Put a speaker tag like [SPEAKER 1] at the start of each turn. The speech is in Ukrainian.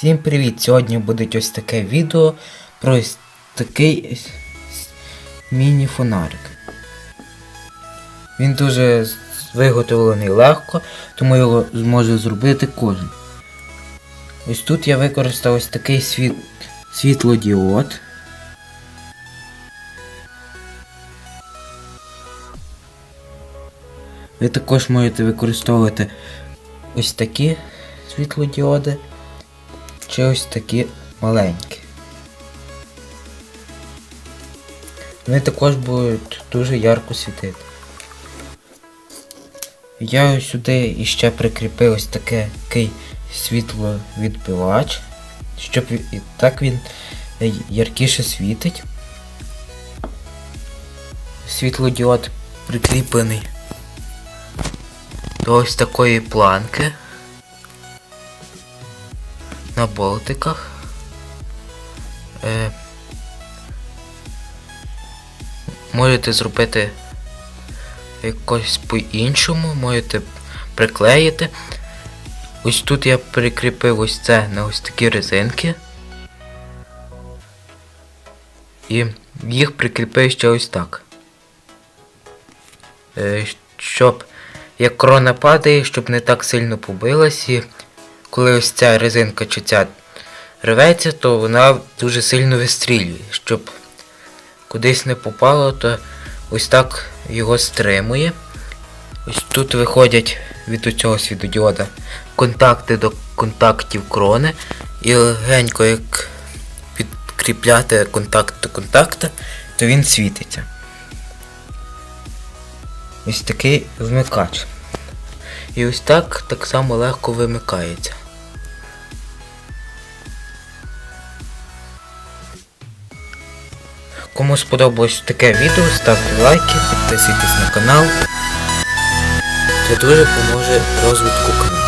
[SPEAKER 1] Всім привіт! Сьогодні буде ось таке відео про ось такий міні-фонарик. Він дуже виготовлений легко, тому його зможе зробити кожен. Ось тут я використав ось такий світ... світлодіод. Ви також можете використовувати ось такі світлодіоди чи ось такі маленькі. Вони також будуть дуже ярко світити. Я сюди іще прикріпив ось такий світловідбивач, щоб і так він яркіше світить. Світлодіод прикріплений до ось такої планки на болтиках. Е, можете зробити якось по-іншому, можете приклеїти. Ось тут я прикріпив ось це на ось такі резинки. І їх прикріпив ще ось так. Е, щоб як крона падає, щоб не так сильно побилась і коли ось ця резинка чи ця рветься, то вона дуже сильно вистрілює. Щоб кудись не попало, то ось так його стримує. Ось тут виходять від цього світодіода контакти до контактів крони. І легенько як підкріпляти контакт до контакта, то він світиться. Ось такий вмикач. І ось так так само легко вимикається. Кому сподобалось таке відео, ставте лайки, підписуйтесь на канал. Це дуже поможе розвитку каналу.